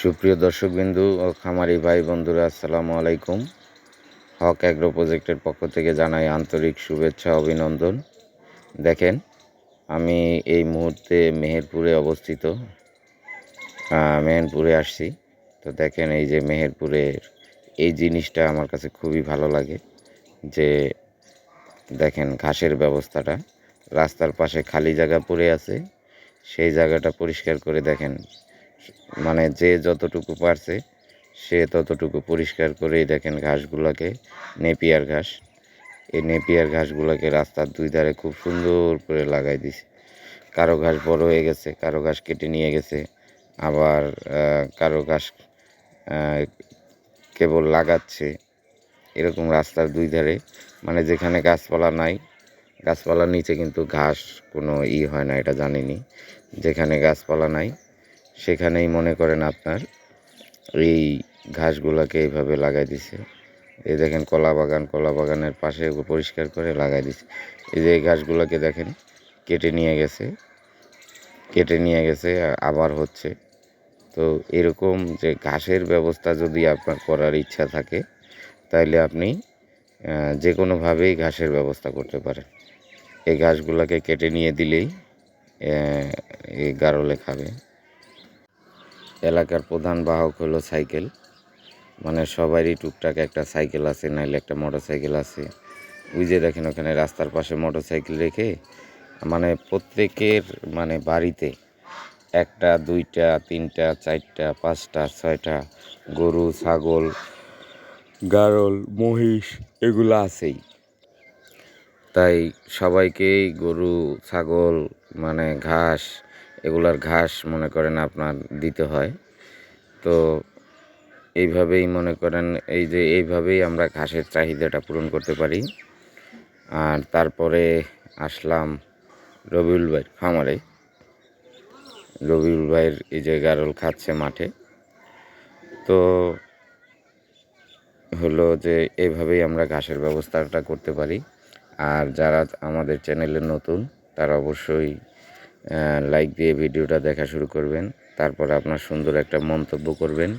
সুপ্রিয় দর্শকবিন্দু ও খামারি ভাই বন্ধুরা, আসসালামু আলাইকুম। হক অ্যাগ্রো প্রজেক্টের পক্ষ থেকে জানাই আন্তরিক শুভেচ্ছা, অভিনন্দন। দেখেন, আমি এই মুহূর্তে মেহেরপুরে অবস্থিত। মেহেরপুরে আসছি। তো দেখেন, এই যে মেহেরপুরের এই জিনিসটা আমার কাছে খুবই ভালো লাগে যে, দেখেন ঘাসের ব্যবস্থাটা। রাস্তার পাশে খালি জায়গা পড়ে আছে। সেই জায়গাটা পরিষ্কার করে দেখেন মানে যে যতটুকু পারছে, সে ততটুকু পরিষ্কার করেই দেখেন ঘাসগুলোকে, নেপিয়ার ঘাস। এই নেপিয়ার ঘাসগুলোকে রাস্তার দুই ধারে খুব সুন্দর করে লাগাই দিছে। কারও ঘাস বড় হয়ে গেছে, কারও ঘাস কেটে নিয়ে গেছে, আবার কারও ঘাস কেবল লাগাচ্ছে। এরকম রাস্তার দুই ধারে মানে যেখানে গাছপালা নাই, গাছপালার নিচে কিন্তু ঘাস কোনো ই হয় না, এটা জানিনি। যেখানে গাছপালা নাই সেখানেই মনে করেন আপনার, এই ঘাসগুলোকে এইভাবে লাগাই দিছে। এই দেখেন কলা বাগান, কলা বাগানের পাশে পরিষ্কার করে লাগাই দিছে। এই যে এই ঘাসগুলোকে দেখেন, কেটে নিয়ে গেছে, কেটে নিয়ে গেছে আবার হচ্ছে। তো এরকম যে ঘাসের ব্যবস্থা যদি আপনার করার ইচ্ছা থাকে তাহলে আপনি যে কোনোভাবেই ঘাসের ব্যবস্থা করতে পারেন। এই ঘাসগুলোকে কেটে নিয়ে দিলেই গারলে খাবে। এলাকার প্রধান বাহক হলো সাইকেল। মানে সবারই টুকটাক একটা সাইকেল আছে, নাইলে একটা মোটর সাইকেল আছে। ওই যে দেখেন ওখানে রাস্তার পাশে মোটর সাইকেল রেখে মানে প্রত্যেকের মানে বাড়িতে একটা, দুইটা, তিনটা, চারটা, পাঁচটা, ছয়টা গরু, ছাগল, গারল, মহিষ এগুলো আছেই। তাই সবাইকেই গরু, ছাগল মানে ঘাস এগুলার ঘাস মনে করেন আপনার দিতে হয়। তো এইভাবেই মনে করেন এই যে এইভাবেই আমরা ঘাসের চাহিদাটা পূরণ করতে পারি। আর তারপরে আসলাম রবিউল ভাইয়ের খামারে। রবিউল ভাইয়ের এই যে গারল খাচ্ছে মাঠে। তো হলো যে এইভাবেই আমরা ঘাসের ব্যবস্থাটা করতে পারি। আর যারা আমাদের চ্যানেলে নতুন, তারা অবশ্যই লাইক দিয়ে ভিডিওটা দেখা শুরু করবেন। তারপর আপনার সুন্দর একটা মন্তব্য করবেন।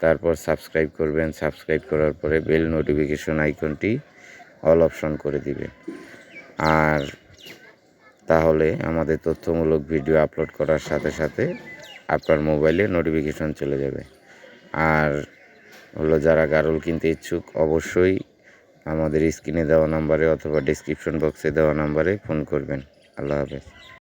তারপর সাবস্ক্রাইব করবেন। সাবস্ক্রাইব করার পরে বেল নোটিফিকেশন আইকনটি অল অপশন করে দিবেন। আর তাহলে আমাদের তথ্যমূলক ভিডিও আপলোড করার সাথে সাথে আপনার মোবাইলে নোটিফিকেশন চলে যাবে। আর হলো, যারা গারল কিনতে ইচ্ছুক, অবশ্যই আমাদের স্ক্রিনে দেওয়া নাম্বারে অথবা ডিসক্রিপশন বক্সে দেওয়া নাম্বারে ফোন করবেন। আল্লাহ হাফেজ।